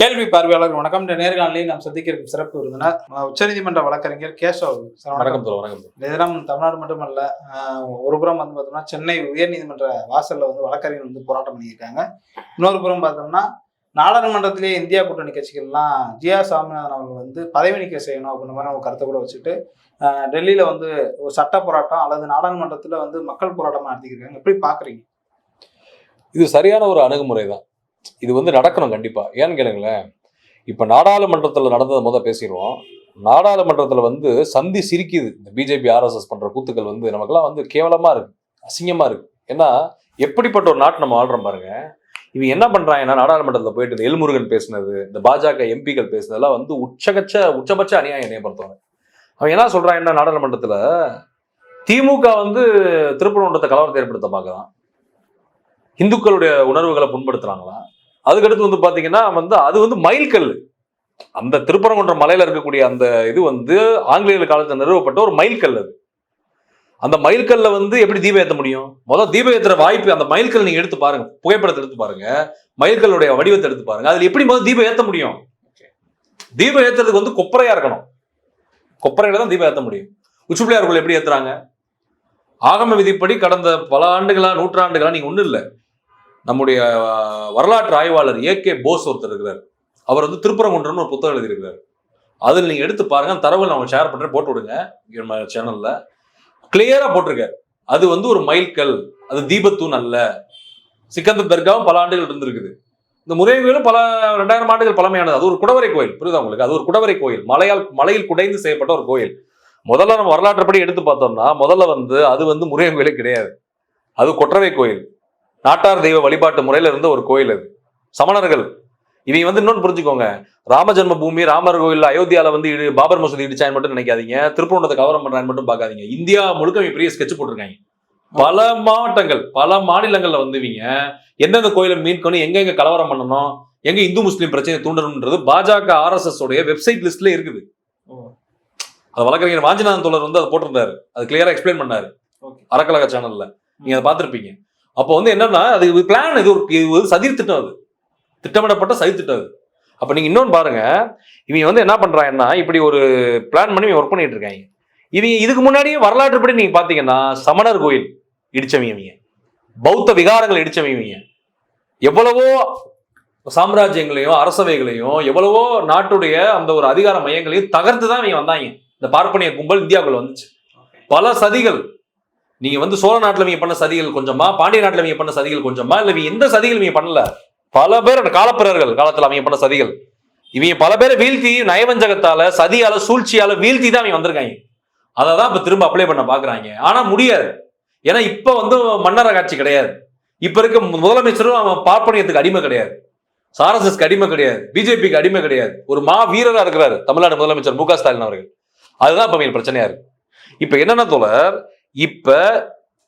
கேள்வி பார்வையாளர் வணக்கம். இந்த நேர்காணலில் நாம் சந்திக்க இருக்கும் சிறப்பு விருந்தினர் உச்சநீதிமன்ற வழக்கறிஞர் கேசவ் வணக்கம் வணக்கம் தினம் தமிழ்நாடு மட்டுமல்ல ஒரு புறம் வந்து பார்த்தோம்னா சென்னை உயர்நீதிமன்ற வாசல்ல வந்து வழக்கறிஞர் வந்து போராட்டம் பண்ணியிருக்காங்க. இன்னொரு புறம் பார்த்தோம்னா நாடாளுமன்றத்திலேயே இந்தியா கூட்டணி கட்சிகள்லாம் ஜியா சாமிநாதன் அவர்கள் வந்து பதவி நீக்கம் செய்யணும் அப்படின்ற மாதிரி ஒரு கருத்தை கூட வச்சுட்டு டெல்லியில வந்து ஒரு சட்ட போராட்டம் அல்லது நாடாளுமன்றத்துல வந்து மக்கள் போராட்டம் நடத்திக்கிறாங்க எப்படி பாக்குறீங்க? இது சரியான ஒரு அணுகுமுறை தான் இது வந்து நடக்கணும் கண்டிப்பாக ஏன்னு கேளுங்களேன் இப்போ நாடாளுமன்றத்தில் நடந்ததை முத பேசிடுவோம். நாடாளுமன்றத்தில் வந்து சந்தி சிரிக்குது. இந்த பிஜேபி ஆர்எஸ்எஸ் பண்ணுற கூத்துக்கள் வந்து நமக்கெல்லாம் வந்து கேவலமாக இருக்கு அசிங்கமாக இருக்கு. ஏன்னா எப்படிப்பட்ட ஒரு நாட்டு நம்ம வாழ்றோம் பாருங்க இவன் என்ன பண்ணுறாங்கன்னா நாடாளுமன்றத்தில் போயிட்டு இந்த எல்முருகன் பேசினது இந்த பாஜக எம்பிக்கள் பேசுனதெல்லாம் வந்து உச்சகச்ச உச்சபட்ச அநியாயம் என்னைய அவன் என்ன சொல்கிறான் என்ன நாடாளுமன்றத்தில்? திமுக வந்து திருப்பரங்குன்றத்தை கலவரத்தை ஏற்படுத்த பார்க்கலாம் இந்துக்களுடைய உணர்வுகளை புண்படுத்துறாங்களா? அதுக்கடுத்து வந்து பாத்தீங்கன்னா வந்து அது வந்து மைல்கல் அந்த திருப்பரங்குன்றம் மலையில இருக்கக்கூடிய அந்த இது வந்து ஆங்கிலேயர் காலத்தில் நிறுவப்பட்ட ஒரு மைல்கல் அது. அந்த மைல்கல்ல வந்து எப்படி தீபம் ஏற்ற முடியும்? முதல் தீபம் ஏத்துற வாய்ப்பு அந்த மைல்கல் நீங்க எடுத்து பாருங்க. புகைப்படத்தை எடுத்து பாருங்க. மைல்கல்லுடைய வடிவத்தை எடுத்து பாருங்க. அதுல எப்படி முதல் தீபம் ஏற்ற முடியும்? தீபம் ஏற்றுறதுக்கு வந்து கொப்பரையா இருக்கணும். கொப்பரையில தான் தீபம் ஏற்ற முடியும். உச்சிப்பிள்ளையார் எப்படி ஏத்துறாங்க? ஆகம விதிப்படி கடந்த பல ஆண்டுகளா நூற்றாண்டுகளா நீங்க ஒண்ணு இல்லை. நம்முடைய வரலாற்று ஆய்வாளர் ஏ கே போஸ் ஒருத்தர் இருக்கிறார். அவர் வந்து திருப்பரங்குன்றம்னு ஒரு புத்தகம் எழுதியிருக்கிறார். அதில் நீங்கள் எடுத்து பாருங்க அந்த தரவு நான் ஷேர் பண்ணுறேன் போட்டு விடுங்க நம்ம சேனலில் கிளியராக போட்டிருக்காரு. அது வந்து ஒரு மைல்கல் அது தீபத்தூண் அல்ல. சிக்கந்தர் தர்காவும் பல ஆண்டுகள் இருந்திருக்குது. இந்த முறைகளும் பல ரெண்டாயிரம் ஆண்டுகள் பழமையானது. அது ஒரு குடவரை கோயில் புரியுதா உங்களுக்கு? அது ஒரு குடவரை கோயில். மலையால் மலையில் குடைந்து செய்யப்பட்ட ஒரு கோயில். முதல்ல நம்ம வரலாற்றுப்படி எடுத்து பார்த்தோம்னா முதல்ல வந்து அது வந்து முருகன் கோயிலே கிடையாது. அது கொற்றவை கோயில். நாட்டார் தெய்வ வழிபாட்டு முறையில இருந்த ஒரு கோயில் அது. சமணர்கள். இவங்க வந்து இன்னொன்று புரிஞ்சுக்கோங்க. ராம ஜென்ம பூமி ராமர் கோயில் அயோத்தியால வந்து இடி- பாபர் மசூதி இடிச்சான்னு மட்டும் நினைக்காதீங்க. திருப்பூர்ணத்தை கவரம் பண்றான்னு மட்டும் பார்க்காதீங்க. இந்தியா முழுக்க இவங்க பெரிய ஸ்கெட்ச் போட்டிருக்காங்க. பல மாவட்டங்கள் பல மாநிலங்கள்ல வந்து இவங்க எந்தெந்த கோயிலை மீட்கணும் எங்க எங்க கலவரம் பண்ணணும் எங்க இந்து முஸ்லீம் பிரச்சனையை தூண்டணும்ன்றது பாஜக ஆர்எஸ்எஸ் உடைய வெப்சைட் லிஸ்ட்ல இருக்குது. அது வழக்கறிஞர் வாஞ்சிநாதன் தோழர் வந்து அதை போட்டிருந்தாரு. அது கிளியரா எக்ஸ்பிளைன் பண்ணாரு. ஓகே. அரக்கலக சேனல்ல நீங்க அதை பார்த்திருப்பீங்க. அப்போ வந்து என்னன்னா அது பிளான் இது ஒரு இது சதிர் திட்டம் அது. திட்டமிடப்பட்ட சதி திட்டம் அது. அப்போ நீங்கள் இன்னொன்று பாருங்க. இவங்க வந்து என்ன பண்ணுறாங்கன்னா இப்படி ஒரு பிளான் பண்ணி ஒர்க் பண்ணிட்டு இருக்காங்க. இது இதுக்கு முன்னாடியே வரலாற்றுப்படி நீங்கள் பார்த்தீங்கன்னா சமணர் கோயில் இடிச்சவங்க இவங்க. பௌத்த விகாரங்கள் இடிச்சவங்க இவங்க. எவ்வளவோ சாம்ராஜ்யங்களையும் அரசவைகளையும் எவ்வளவோ நாட்டுடைய அந்த ஒரு அதிகார மையங்களையும் தகர்த்து தான் இவங்க வந்தாங்க. இந்த பார்ப்பனிய கும்பல் இந்தியாவுக்குள்ள வந்துச்சு. பல சதிகள். நீங்க வந்து சோழ நாட்டில் நீங்க பண்ண சதிகள் கொஞ்சமா பாண்டிய நாட்டில் நீங்க பண்ண சதிகள் கொஞ்சமா இல்லை இவங்க எந்த சதிகள் நீங்க பண்ணல. பல பேர் காலப்பிரர்கள் காலத்தில் அவங்க பண்ண சதிகள். இவங்க பல பேரை வீழ்த்தி நயவஞ்சகத்தால சதியால சூழ்ச்சியால வீழ்த்தி தான் அவங்க வந்திருக்காங்க. அதை தான் இப்போ திரும்ப அப்ளை பண்ண பாக்குறாங்க. ஆனா முடியாது. ஏன்னா இப்போ வந்து மன்னர காட்சி கிடையாது. இப்போ இருக்க முதலமைச்சரும் அவன் பார்ப்பனியத்துக்கு அடிமை கிடையாது. சாரசஸ்க்கு அடிமை கிடையாது. பிஜேபிக்கு அடிமை கிடையாது. ஒரு மா வீரராக இருக்கிறாரு தமிழ்நாடு முதலமைச்சர் மு க ஸ்டாலின் அவர்கள். அதுதான் இப்போ இவங்களுக்கு பிரச்சனையா இருக்கு. இப்போ என்னென்ன தோழர் இப்ப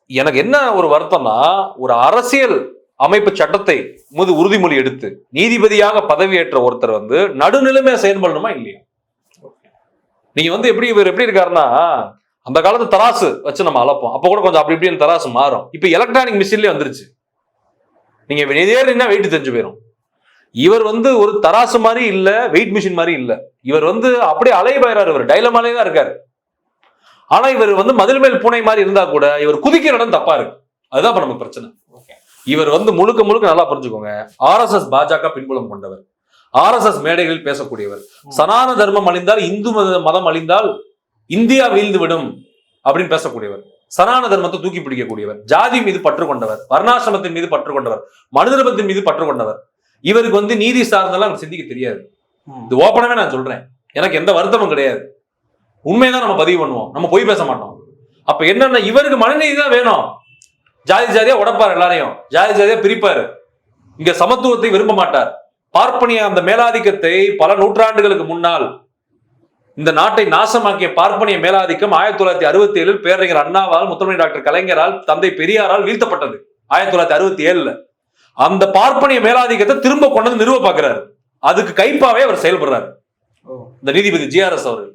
எனக்கு என்ன ஒரு வருத்தம்னா ஒரு அரசியல் அமைப்பு சட்டத்தை முது உறுதிமொழி எடுத்து நீதிபதியாக பதவியேற்ற ஒருத்தர் வந்து நடுநிலைமையா செயல்படணுமா இல்லையா? நீங்க வந்து எப்படி இவர் எப்படி இருக்காருன்னா அந்த காலத்து தராசு வச்சு நம்ம அளப்போம். அப்ப கூட கொஞ்சம் அப்படி இப்படி தராசு மாறும். இப்ப எலக்ட்ரானிக் மிஷின்லயே வந்துருச்சு. நீங்க நேரடினா வெயிட் தெரிஞ்சு போயிடும் இவர் வந்து ஒரு தராசு மாதிரி இல்ல வெயிட் மிஷின் மாதிரி இல்ல. இவர் வந்து அப்படியே அலைபாயிறாரு இவர். டைலமாலே தான் இருக்காரு. ஆனா இவர் வந்து மதில் மேல் பூனை மாதிரி இருந்தா கூட இவர் குதிக்கிற இடம் தப்பா இருக்கு. அதுதான் இப்ப நமக்கு பிரச்சனை. இவர் வந்து முழுக்க முழுக்க நல்லா புரிஞ்சுக்கோங்க. ஆர்எஸ்எஸ் பாஜக பின்புலம் கொண்டவர். ஆர்எஸ்எஸ் மேடைகளில் பேசக்கூடியவர். சனான தர்மம் அழிந்தால் இந்து மத- மதம் அழிந்தால் இந்தியா வீழ்ந்து விடும் அப்படின்னு பேசக்கூடியவர். சனான தர்மத்தை தூக்கி பிடிக்கக்கூடியவர். ஜாதி மீது பற்று கொண்டவர். வர்ணாசிரமத்தின் மீது பற்று கொண்டவர். மனுதர்மத்தின் மீது பற்று கொண்டவர். இவருக்கு வந்து நீதி சார்ந்தெல்லாம் சிந்திக்க தெரியாது. இது ஓப்பனாவே நான் சொல்றேன். எனக்கு எந்த வருத்தமும் கிடையாது. உண்மையதான் நம்ம பதிவு பண்ணுவோம். நம்ம பொய் பேச மாட்டோம். அப்ப என்னன்னா இவருக்கு மனநீதி தான் வேணும். ஜாதி ஜாதியா உடைப்பார் எல்லாரையும். ஜாதி ஜாதியா பிரிப்பாரு. இங்க சமத்துவத்தை விரும்ப மாட்டார். பார்ப்பனிய அந்த மேலாதிக்கத்தை பல நூற்றாண்டுகளுக்கு முன்னால் இந்த நாட்டை நாசமாக்கிய பார்ப்பனிய மேலாதிக்கம் ஆயிரத்தி தொள்ளாயிரத்தி அறுபத்தி ஏழில் பேரறிஞர் அண்ணாவால் முத்தமிழ் டாக்டர் கலைஞரால் தந்தை பெரியாரால் வீழ்த்தப்பட்டது. ஆயிரத்தி தொள்ளாயிரத்தி அறுபத்தி ஏழுல அந்த பார்ப்பனிய மேலாதிக்கத்தை திரும்ப கொண்டு வந்து நிறுவ பார்க்கிறாரு. அதுக்கு கைப்பாவே அவர் செயல்படுறாரு. இந்த நீதிபதி ஜிஆர்எஸ் அவர்கள்.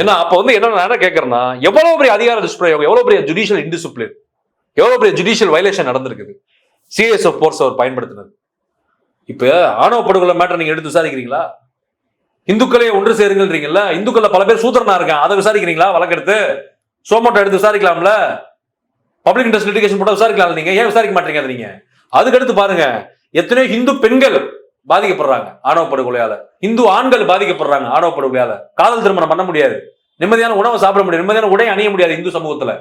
ஏன்னா அப்போ வந்து என்ன நான் என்ன கேட்கறேன்னா எவ்வளவு பெரிய அதிகார துஷ்பிரயோகம் எவ்வளவு பெரிய ஜுடிஷியல் இன்டிசிப்ளின் எவ்வளவு பெரிய ஜுடிஷியல் வயலேஷன் நடந்திருக்குது? சிஎஸ்எஃப் போர்ஸ் அவர் பயன்படுத்தினது. இப்ப ஆணவ படுகொலை மேட்டர் நீங்க எடுத்து விசாரிக்கிறீங்களா? இந்துக்களே ஒன்று சேருங்கன்றீங்கல்ல இந்துக்கள்ல பல பேர் சூத்திரனா இருக்கேன் அதை விசாரிக்கிறீங்களா? வழக்கெடுத்து சோமோட்டோ எடுத்து விசாரிக்கலாம்ல? பப்ளிக் இன்ட்ரெஸ்ட் லிட்டிகேஷன் போட்டு விசாரிக்கலாம் நீங்க? ஏன் விசாரிக்க மாட்டீங்க நீங்க? அதுக்கடுத்து பாருங்க எத்தனையோ இந்து பெண்கள் பாதிக்கப்படுறாங்க ஆணவ படுகொலையால இந்து ஆண்கள் பாதிக்கப்படுறாங்க ஆணவ படுகொலையால காதல் திருமணம் பண்ண முடியாது. நிம்மதியான உணவை சாப்பிட முடியாது. நிம்மதியான உடை அணிய முடியாது இந்து சமூகத்துல.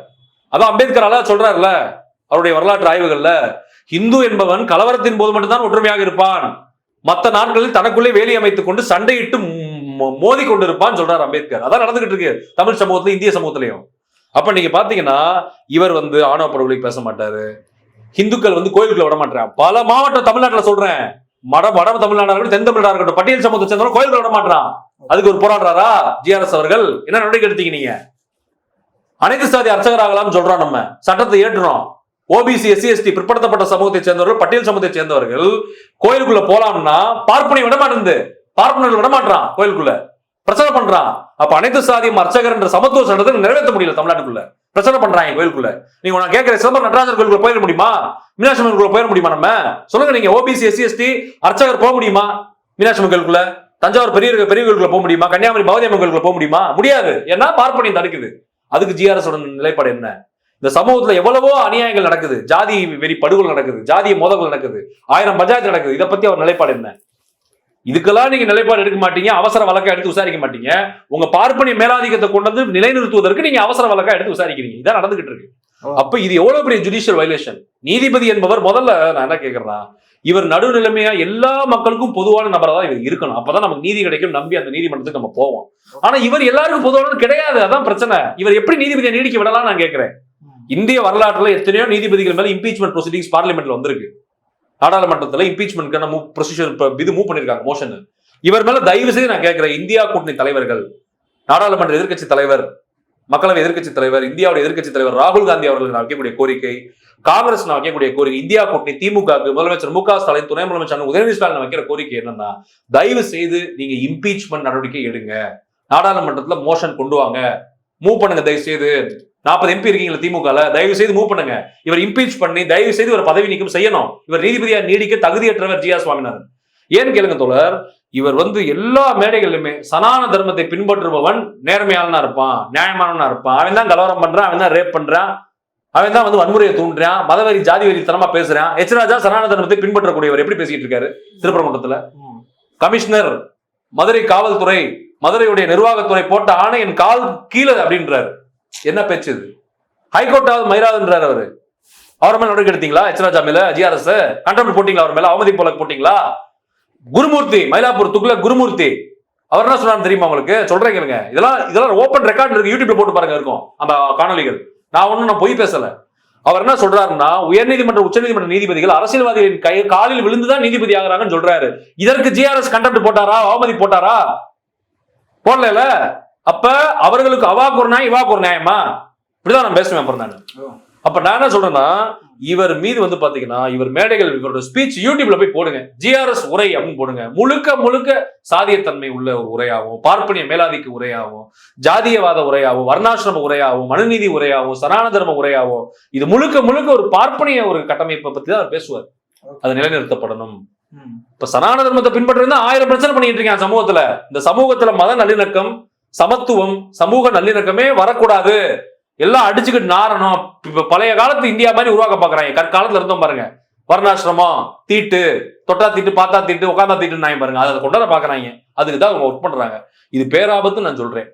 அதான் அம்பேத்கர் அழகா சொல்றாருல அவருடைய வரலாற்று ஆய்வுகள்ல இந்து என்பவன் கலவரத்தின் போது மட்டும்தான் ஒற்றுமையாக இருப்பான். மற்ற நாட்களில் தனக்குள்ளே வேலி அமைத்துக் கொண்டு சண்டையிட்டு மோதி கொண்டிருப்பான்னு சொல்றாரு அம்பேத்கர். அதான் நடந்துகிட்டு இருக்கு தமிழ் சமூகத்துல இந்திய சமூகத்திலையும். அப்ப நீங்க பாத்தீங்கன்னா இவர் வந்து ஆணவ படுகொலை பேச மாட்டாரு. இந்துக்கள் வந்து கோயிலுக்குள்ள விட மாட்டேன் பல மாவட்டம் தமிழ்நாட்டுல சொல்றேன். மட வட தமிழ்நாடா இருக்கட்டும் தென் தமிழ்நாடா இருக்கட்டும். பட்டியல் சமூகத்தை சேர்ந்தவங்க கோயிலுக்குள்ள விட மாட்டான் அதுக்கு ஒரு போராடுறாரா? ஜிஆர்எஸ் அவர்கள்? என்ன நடவடிக்கை எடுத்தீங்க நீங்க? அனைத்து சாதி அர்ச்சகராகலாம்னு சொல்றோம் நம்ம. சட்டத்தை ஏற்றுறோம் ஓபிசி எஸ்சி எஸ்டி பிற்படுத்தப்பட்ட சமூகத்தை சேர்ந்தவர்கள் பட்டியல் சமூகத்தை சேர்ந்தவர்கள் கோயிலுக்குள்ள போலாம்னா பார்ப்பனை விட மாட்டேங்குது பார்ப்பனர்கள் விட மாட்டான் கோயிலுக்குள்ள. பிரச்சனை பண்றான். அப்ப அனைத்து சாதியும் அர்ச்சகர் என்ற சமத்துவ சட்டத்தை நிறைவேற்ற முடியல தமிழ்நாட்டுக்குள்ள. பிரச்சனை பண்றாங்க கோயிலுக்குள்ள. நீங்க நான் கேட்கிற சிதம்பரம் நடராஜர் கோயிலுக்குள்ள போயிட முடியுமா? மீனாட்சி கோயிலுக்குள்ள போயிட முடியுமா நம்ம? சொல்லுங்க நீங்க ஓபிசி எஸ்சி எஸ்டி அர்ச்சகர் போக முடியுமா? மீனாட்சி கோயிலுக்குள்ள? தஞ்சாவூர் பெரிய பெரிய கோயிலுக்குள்ள போக முடியுமா? கன்னியாகுமரி பகவதி அம்மன் கோயிலுக்குள்ள போக முடியுமா? முடியாது. ஏன்னா பார்ப்பனியம் தடுக்குது. அதுக்கு ஜிஆர்எஸ் நிலைப்பாடு என்ன? இந்த சமூகத்துல எவ்வளவோ அநியாயங்கள் நடக்குது. ஜாதி வெறி படுகொலை நடக்குது. ஜாதிய மோதல்கள் நடக்குது. ஆயிரம் பஞ்சாயத்து நடக்குது. இதை பத்தி அவர் நிலைப்பாடு என்ன? இதுக்கெல்லாம் நீங்க நிலைப்பாடு எடுக்க மாட்டீங்க அவசர வழக்கா எடுத்து விசாரிக்க மாட்டீங்க. உங்க பார்ப்பனிய மேலாதிக்கத்தை கொண்டு வந்து நிலைநிறுத்துவதற்கு நீங்க அவசர வழக்கா எடுத்து விசாரிக்கிறீங்க. இதான் நடந்துகிட்டு இருக்கு. அப்ப இது எவ்வளவு பெரிய ஜுடிஷியல் வயலேஷன் நீதிபதி என்பவர் முதல்ல நான் என்ன கேக்குறேன்னா இவர் நடுநிலைமையா எல்லா மக்களுக்கும் பொதுவான நபரா தான் இவர் இருக்கணும். அப்பதான் நமக்கு நீதி கிடைக்கும் நம்பி அந்த நீதிமன்றத்துக்கு நம்ம போவோம். ஆனா இவர் எல்லாருக்கும் பொதுவானது கிடையாது. அதான் பிரச்சனை. இவர் எப்படி நீதிபதியை நீடிக்க விடலாம் நான் கேட்கிறேன் இந்திய வரலாற்றுல எத்தனையோ நீதிபதிகள் மேல இம்பீச்மெண்ட் ப்ரொசீடிங்ஸ் பார்லிமெண்ட்ல வந்திருக்கு. நாடாளுமன்றத்தில் இம்பீச்மெண்ட்க்கான மூவ் ப்ரொசீஜர் இது மூவ் பண்ணியிருக்காங்க மோஷன் இவர் மேல தயவு செய்து நான் கேட்கிறேன் இந்தியா கூட்டணி தலைவர்கள் நாடாளுமன்ற எதிர்க்கட்சி தலைவர் மக்களவை எதிர்க்கட்சி தலைவர் இந்தியாவுடைய எதிர்க்கட்சி தலைவர் ராகுல் காந்தி அவர்கள் நான் வைக்கக்கூடிய கோரிக்கை காங்கிரஸ் நான் வைக்கக்கூடிய கோரிக்கை இந்தியா கூட்டணி திமுக முதலமைச்சர் மு க ஸ்டாலின் துணை முதலமைச்சர் உதயநிதி ஸ்டாலின் வைக்கிற கோரிக்கை என்னன்னா தயவு செய்து நீங்க இம்பீச்மெண்ட் நடவடிக்கை எடுங்க. நாடாளுமன்றத்துல மோஷன் கொண்டு வாங்க. மூவ் பண்ணுங்க தயவு செய்து. நாற்பது எம்பி இருக்கீங்களா திமுகல தயவு செய்து மூவ் பண்ணுங்க. இவர் இம்பீச் பண்ணி தயவு செய்து இவர் பதவி நீக்கம் செய்யணும். இவர் நீதிபதியா நீடிக்க தகுதியற்றவர் ஜி ஆர் சுவாமிநாதன். ஏன்னு கேளுங்க தோழர் இவர் வந்து எல்லா மேடைகளிலுமே சனான தர்மத்தை பின்பற்றுபவன் நேர்மையாளனா இருப்பான் நியாயமானவனா இருப்பான். அவன் தான் கலவரம் பண்றான் அவன் தான் ரேப் பண்றான் அவன் தான் வந்து வன்முறையை தூண்டுறான் மதவெறி ஜாதி வெறித்தனமா பேசுறான். எச்ராஜா சனான தர்மத்தை பின்பற்றக்கூடியவர். எப்படி பேசிட்டு இருக்காரு? திருப்பரங்குன்றத்துல. கமிஷனர் மதுரை காவல்துறை மதுரையுடைய நிர்வாகத்துறை போட்ட ஆணை என் கால் கீழே அப்படின்றாரு. என்ன பேச்சு? இது ஹைகோர்ட்டாவது மயிலாதுன்றார் அவரு. அவர் மேல நடவடிக்கை எடுத்தீங்களா? எச் ராஜா மேல ஜிஆர்எஸ் கண்டெம்ட் போட்டீங்களா? அவர் மேல? அவமதி போல போட்டீங்களா? குருமூர்த்தி மயிலாப்பூர் துக்ளக் குருமூர்த்தி. அவர் என்ன சொன்னார் தெரியுமா உங்களுக்கு? சொல்றேன் கேளுங்க. இதெல்லாம் இதெல்லாம் ஓப்பன் ரெக்கார்ட் இருக்கு. யூடியூப்ல போட்டு பாருங்க இருக்கும். அந்த காணொலிகள் நான் ஒன்றும் நான் பொய் பேசல. அவர் என்ன சொல்றாருன்னா உயர்நீதிமன்ற உச்சநீதிமன்ற நீதிபதிகள் அரசியல்வாதிகளின் கை காலில் விழுந்துதான் நீதிபதி ஆகுறாங்கன்னு சொல்றாரு. இதற்கு ஜிஆர்எஸ் கண்டெம்ட் போட்டாரா? அவமதி போட்டாரா? போடல அப்ப அவர்களுக்கு அவாக்கு ஒரு நியாயம் இவாக்கு ஒரு நியாயமா இப்படிதான் நான் பேசுவேன் அப்புறம் நான். அப்ப நான் என்ன சொல்றேன்னா இவர் மீது வந்து பாத்தீங்கன்னா இவர் மேடைகள் இவரோட ஸ்பீச் யூடியூப்ல போய் போடுங்க. ஜிஆர்எஸ் உரை அப்படின்னு போடுங்க. முழுக்க முழுக்க சாதியத்தன்மை உள்ள ஒரு உரையாகும் பார்ப்பனிய மேலாதிக்க உரையாகும் ஜாதியவாத உரையாகும் வர்ணாசிரம உரையாகும் மனுநீதி உரையாகும் சனான தர்ம உரையாகும் இது முழுக்க முழுக்க ஒரு பார்ப்பனிய ஒரு கட்டமைப்பை பத்தி தான் அவர் பேசுவார். அது நிலைநிறுத்தப்படணும். இப்ப சனான தர்மத்தை பின்பற்றுறது ஆயிரம் பிரச்சனை பண்ணிட்டு இருக்காங்க சமூகத்துல. இந்த சமூகத்துல மத நல்லிணக்கம் சமத்துவம் சமூக நல்லிணக்கமே வரக்கூடாது. எல்லாம் அடிச்சுக்கிட்டு நாரணும் இப்ப பழைய காலத்து இந்தியா மாதிரி உருவாக்க பாக்குறாங்க. கற்காலத்துல இருந்தோம் பாருங்க. வர்ணாசிரமம் தீட்டு தொட்டா தீட்டு பார்த்தா தீட்டு உட்காந்தா தீட்டு நாயம் பாருங்க. அதை கொண்டாட பாக்குறாங்க. அதுக்கு தான் அவங்க ஒர்க் பண்றாங்க. இது பேராபத்துன்னு நான் சொல்றேன்.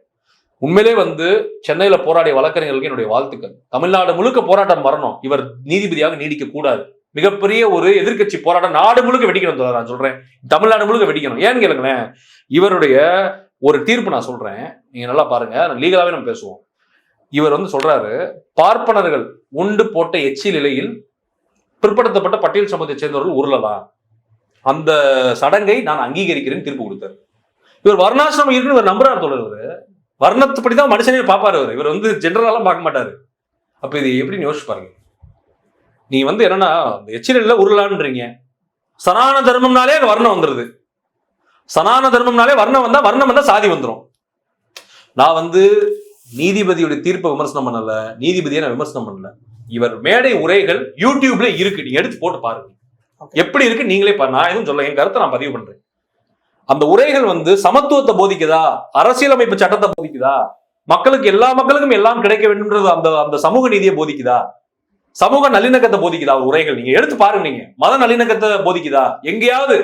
உண்மையிலே வந்து சென்னையில போராடிய வழக்கறிஞர்களுக்கு என்னுடைய வாழ்த்துக்கள். தமிழ்நாடு முழுக்க போராட்டம் வரணும். இவர் நீதிபதியாக நீடிக்க கூடாது. மிகப்பெரிய ஒரு எதிர்க்கட்சி போராட்டம் நாடு முழுக்க வெடிக்கணும் நான் சொல்றேன். தமிழ்நாடு முழுக்க வெடிக்கணும். ஏன்னு கேளுங்களேன். இவருடைய ஒரு தீர்ப்பு நான் சொல்றேன். நீங்க நல்லா பாருங்க. லீகலாவே நம்ம பேசுவோம். இவர் வந்து சொல்றாரு பார்ப்பனர்கள் உண்டு போட்ட எச்சி நிலையில் பிற்படுத்தப்பட்ட பட்டியல் சமூகத்தை சேர்ந்தவர்கள் உருளலாம். அந்த சடங்கை நான் அங்கீகரிக்கிறேன் தீர்ப்பு கொடுத்தாரு. இவர் வர்ணாசிரமம் இருக்குன்னு இவர் நம்புறாரு தோழர் இவரு. வர்ணத்துப்படி தான் மனுஷனே பார்ப்பாரு அவர் இவர் வந்து ஜென்ரலாலாம் பார்க்க மாட்டாரு. அப்ப இது எப்படின்னு யோசிச்சு பாருங்க. நீ வந்து என்னன்னா அந்த எச்சிலில் உருளான்றீங்க சனான தர்மம்னாலே வர்ணம் வந்துருது. சனான தர்மம்னாலே வர்ணம் வந்தா வர்ணம் வந்தா சாதி வந்துரும். நான் வந்து நீதிபதியுடைய தீர்ப்பை விமர்சனம் பண்ணல நீதிபதியை நான் விமர்சனம் பண்ணல. இவர் மேடை உரைகள் யூடியூப்ல இருக்கு. நீங்க எடுத்து போட்டு பாருங்க. எப்படி இருக்கு? நீங்களே நான் எதுவும் சொல்ல என் கருத்தை நான் பதிவு பண்றேன். அந்த உரைகள் வந்து சமத்துவத்தை போதிக்குதா? அரசியலமைப்பு சட்டத்தை போதிக்குதா? மக்களுக்கு எல்லா மக்களுக்கும் எல்லாம் கிடைக்க வேண்டும்ன்றது அந்த அந்த சமூக நீதியை போதிக்குதா? சமூக நல்லிணக்கத்தை போதிக்குதா? உரைகள். நீங்க எடுத்து பாருங்க நீங்க. மத நல்லிணக்கத்தை போதிக்குதா? எங்கேயாவது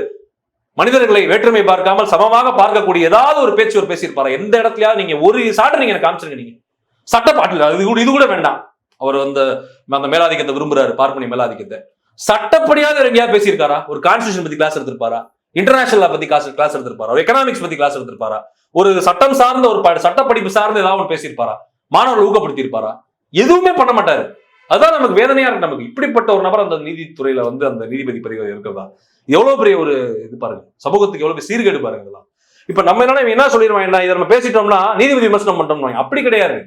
மனிதர்களை வேற்றுமை பார்க்காமல் சமமாக பார்க்கக்கூடிய ஏதாவது ஒரு பேச்சு ஒரு பேசியிருப்பாரா? எந்த இடத்துலயாவது நீங்க ஒரு சாட்டை நீங்க எனக்கு காமிச்சிருங்க நீங்க. சட்டப்பாட்டில் இது கூட இது கூட வேண்டாம். அவர் அந்த அந்த மேலாதிக்கத்தை விரும்புறாரு பார்ப்பனி மேலாதிக்கத்தை. சட்டப்படியாக எங்கேயாவது பேசியிருக்காரா? ஒரு கான்ஸ்டியூஷன் பத்தி கிளாஸ் எடுத்திருப்பாரா? இன்டர்நேஷனல் பத்தி கிளாஸ் கிளாஸ் எடுத்திருப்பாரா? ஒரு எக்கனாமிக்ஸ் பத்தி கிளாஸ் எடுத்திருப்பாரா? ஒரு சட்டம் சார்ந்த ஒரு ப- சட்ட படிப்பு சார்ந்த ஏதாவது ஒன்று பேசியிருப்பாரா? மாணவர்கள் ஊக்கப்படுத்தியிருப்பாரா? எதுவுமே பண்ண மாட்டாரு. அதுதான் நமக்கு வேதனையா இருக்கு. நமக்கு இப்படிப்பட்ட ஒரு நபர் அந்த நீதித்துறையில வந்து அந்த நீதிபதி பதிவு இருக்கிறதா? எவ்வளவு பெரிய ஒரு இது பாருங்க. சமூகத்துக்கு எவ்வளவு பெரிய சீர்கேடு பாருங்க இதெல்லாம். இப்ப நம்ம என்ன இவன் என்ன? சொல்லிடுவாங்க இதை நம்ம பேசிட்டோம்னா நீதிபதி விமர்சனம் பண்ணிட்டோம் அப்படி கிடையாது.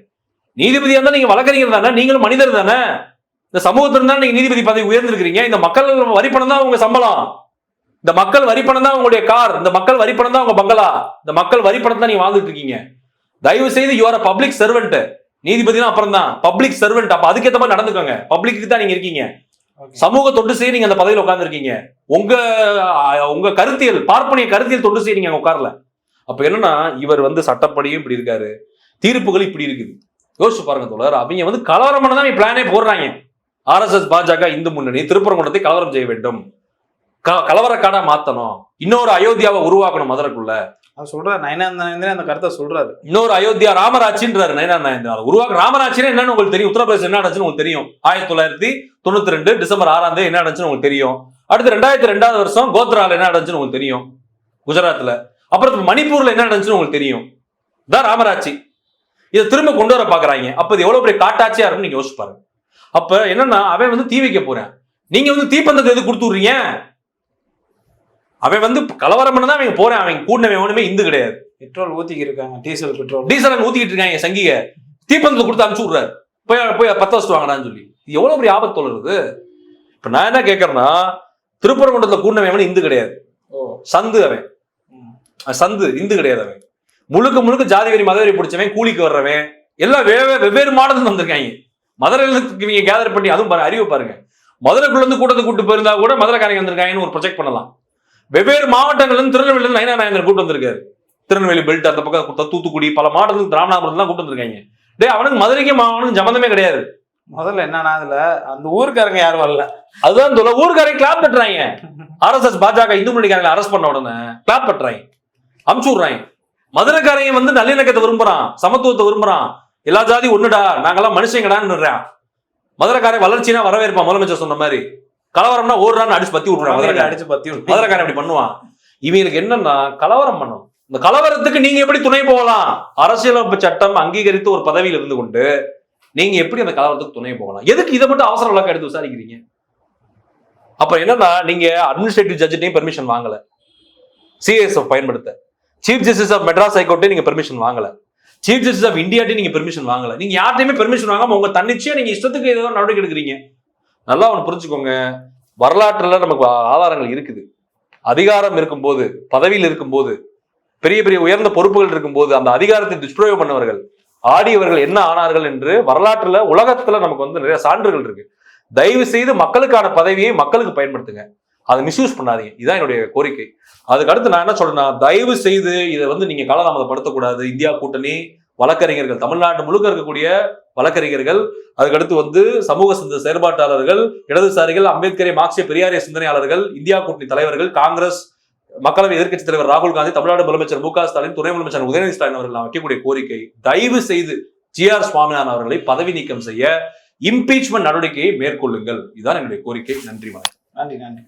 நீதிபதியா இருந்தா நீங்க வழக்கறிஞர் தானே? நீங்களும் மனிதர் தானே? இந்த சமூகத்துல தான் நீங்க நீதிபதி பதவி உயர்ந்திருக்கிறீங்க. இந்த மக்கள் வரிப்பணம் தான் உங்க சம்பளம். இந்த மக்கள் வரிப்பணம் தான் உங்களுடைய கார். இந்த மக்கள் வரிப்பணம் தான் உங்க பங்களா. இந்த மக்கள் வரிப்பணம் தான் நீங்க வாழ்ந்துட்டு இருக்கீங்க. தயவு செய்து யுவர் பப்ளிக் சர்வெண்ட் நீதிபதினா அப்புறம் தான் பப்ளிக் சர்வெண்ட் அப்ப அதுக்கேற்ற மாதிரி நடந்துக்கோங்க. பப்ளிக்கு தான் நீங்க இருக்கீங்க. சமூக தொண்டு செய்ய நீங்க அந்த பதவியில் உட்கார்ந்துருக்கீங்க. உங்க உங்க கருத்தியல் பார்ப்பனிய கருத்தியல் தொண்டு செய்ய நீங்க உட்காரல. அப்ப என்னன்னா இவர் வந்து சட்டப்படியும் இப்படி இருக்காரு. தீர்ப்புகள் இப்படி இருக்குது. யோசிச்சு பாருங்க தோழர். அவங்க வந்து கலவரம் பண்ண தான் பிளானே போடுறாங்க. ஆர்எஸ்எஸ் பாஜக இந்து முன்னணி திருப்பரங்குன்றத்தை கலவரம் செய்ய வேண்டும். க- கலவரக்காடா மாத்தணும். இன்னொரு அயோத்தியாவை உருவாக்கணும் மதுரைக்குள்ள. அவர் சொல்றாரு நயனாந்தனே அந்த கருத்தை சொல்றாரு. இன்னொரு அயோத்தியா ராமராட்சின்றாரு நயனா நயந்திரன் உருவாக்க ராமராட்சினா என்னன்னு உங்களுக்கு தெரியும். உத்தரப்பிரதேசம் என்ன நடந்துச்சுன்னு உங்களுக்கு தெரியும். ஆயிரத்தி தொள்ளாயிரத்தி தொண்ணூத்தி ரெண்டு டிசம்பர் ஆறாம் தேதி என்ன நடந்துச்சுன்னு உங்களுக்கு தெரியும். அடுத்து ரெண்டாயிரத்தி ரெண்டாவது வருஷம் கோத்ரால என்ன நடந்துச்சுன்னு உங்களுக்கு தெரியும். குஜராத்ல. அப்புறம் மணிப்பூர்ல என்ன நடந்துச்சுன்னு உங்களுக்கு தெரியும். தான் ராமராட்சி. இதை திரும்ப கொண்டு வர பாக்குறாங்க. அப்ப இது எவ்வளவு பெரிய காட்டாட்சியா இருக்கும்னு நீங்க யோசிச்சு பாருங்க. அப்ப என்னன்னா அவன் வந்து தீ வைக்க போறேன். நீங்க வந்து தீப்பந்தத்தை எது கொடுத்து அவன் வந்து கலவரம் பண்ண தான் அவங்க போறேன். அவன் கூடினவன் எவனுமே இந்து கிடையாது. பெட்ரோல் ஊத்திக்கி இருக்காங்க டீசல் பெட்ரோல். டீசல் ஊத்திக்கிட்டு இருக்காங்க சங்கிக. தீப்பந்தத்தை கொடுத்து அனுப்பிச்சு விடுறாரு. போய் போய் பத்த வச்சுட்டு வாங்கடான்னு சொல்லி. இது எவ்வளவு பெரிய ஆபத்து தோணுது இப்ப நான் என்ன கேட்கறேன்னா திருப்பரங்குன்றத்துல கூண்டவன் இந்து கிடையாது. ஓ. சந்து அவன். சந்து இந்து கிடையாது அவன். முழுக்க முழுக்க ஜாதி வெறி மதவெறி பிடிச்சவன் கூலிக்கு வர்றவன். எல்லாம் வெவ்வே வெவ்வேறு மாடல் வந்திருக்காங்க. மதுரையில இவங்க கேதர் பண்ணி அதுவும் அறிவு பாருங்க. மதுரைக்குள்ள இருந்து கூட்டத்தை கூட்டு போயிருந்தா கூட மதுரைக்காரங்க வந்திருக்காங்கன்னு ஒரு ப்ரொஜெக்ட் பண்ணலாம். வெவ்வேறு மாவட்டங்கள்ல இருந்து திருநெல்வேலியில இருந்து நயனா நாயந்தர் கூட்டு வந்திருக்காரு. திருநெல்வேலி பெல்ட் அந்த பக்கம் தூத்துக்குடி பல மாவட்டத்துக்கு ராமநாதபுரத்துல கூட்டு வந்திருக்காங்க. டேய் அவனுக்கு மதுரைக்கும் அவனுக்கு சம்மந்தமே கிடையாது. முதல்ல என்னன்னா அதுல அந்த ஊருக்காரங்க யாரும் வரல. அதுதான் சொல்ல ஊருக்காரங்க கிளாப் பண்றாங்க. ஆர்எஸ்எஸ் பாஜக இந்து மொழிக்காரங்களை அரெஸ்ட் பண்ண உடனே கிளாப் பண்றாங்க. அமுச்சு விடுறாங்க. மதுரைக்காரங்க வந்து நல்லிணக்கத்தை விரும்புறான் சமத்துவத்தை விரும்புறான். எல்லா ஜாதி ஒண்ணுடா நாங்கெல்லாம் மனுஷங்கடான்னு மதுரைக்காரன் வளர்ச்சினா வரவேற்பான் முதலமைச்சர் சொன்ன மாதிரி. கலவரம்னா ஓடுறான்னு அடிச்சு பத்தி மதுரைக்காரன். அடிச்சு பத்தி. மதுரைக்காரன் இப்படி பண்ணுவான்? இவங்களுக்கு என்னன்னா கலவரம் பண்ணும் இந்த கலவரத்துக்கு நீங்க எப்படி துணை போகலாம்? அரசியலமைப்பு சட்டம் அங்கீகரித்து ஒரு பதவியில் இருந்து கொண்டு நீங்க எப்படி அந்த கலவரத்துக்கு துணை போகலாம்? எதுக்கு இதை மட்டும் அவசர வழக்கு எடுத்து விசாரிக்கிறீங்க? அப்ப என்னன்னா நீங்க அட்மினிஸ்ட்ரேட்டிவ் ஜட்ஜிட்டையும் பெர்மிஷன் வாங்கல. சிஎஸ்எஃப் பயன்படுத்த. சீஃப் ஜஸ்டிஸ் ஆஃப் மெட்ராஸ் ஹைகோர்ட்டே நீங்க பெர்மிஷன் வாங்கல. சீஃப் ஜஸ்டிஸ் ஆஃப் இந்தியாட்டையும் நீங்க பெர்மிஷன் வாங்கல. நீங்க யார்ட்டையுமே பெர்மிஷன் வாங்காம உங்க தன்னிச்சையா நீங்க இஷ்டத்துக்கு ஏதோ நடவடிக்கை எடுக்கிறீங்க. நல்லா ஒன்று புரிஞ்சுக்கோங்க. வரலாற்றுல நமக்கு ஆதாரங்கள் இருக்குது. அதிகாரம் இருக்கும்போது பதவியில் இருக்கும்போது பெரிய பெரிய உயர்ந்த பொறுப்புகள் இருக்கும்போது அந்த அதிகாரத்தை துஷ்பிரயோகம் பண்ணவர்கள் ஆடியவர்கள் என்ன ஆனார்கள் என்று வரலாற்றுல உலகத்துல நமக்கு வந்து நிறைய சான்றுகள் இருக்கு. தயவு செய்து மக்களுக்கான பதவியை மக்களுக்கு பயன்படுத்துங்க. அதை மிஸ்யூஸ் பண்ணாதீங்க. இதுதான் என்னுடைய கோரிக்கை. அதுக்கு அடுத்து நான் என்ன சொல்றேன்னா தயவு செய்து இதை வந்து நீங்க காலதாமதப்படுத்தக்கூடாது. இந்தியா கூட்டணி வழக்கறிஞர்கள் தமிழ்நாடு முழுக்க இருக்கக்கூடிய வழக்கறிஞர்கள் அதுக்கடுத்து வந்து சமூக சிந்த செயற்பாட்டாளர்கள் இடதுசாரிகள் அம்பேத்கரை மார்க்சிய பெரியாரிய சிந்தனையாளர்கள் இந்தியா கூட்டணி தலைவர்கள் காங்கிரஸ் மக்களவை எதிர்க்கட்சி தலைவர் ராகுல் காந்தி தமிழ்நாடு முதலமைச்சர் மு க ஸ்டாலின் துணை முதலமைச்சர் உதயநிதி ஸ்டாலின் அவர்கள் வைக்கக்கூடிய கோரிக்கை தயவு செய்து ஜி ஆர் சுவாமிநாதன் அவர்களை பதவி நீக்கம் செய்ய இம்பீச்மெண்ட் நடவடிக்கையை மேற்கொள்ளுங்கள். இதுதான் என்னுடைய கோரிக்கை. நன்றி வணக்கம். நன்றி நன்றி.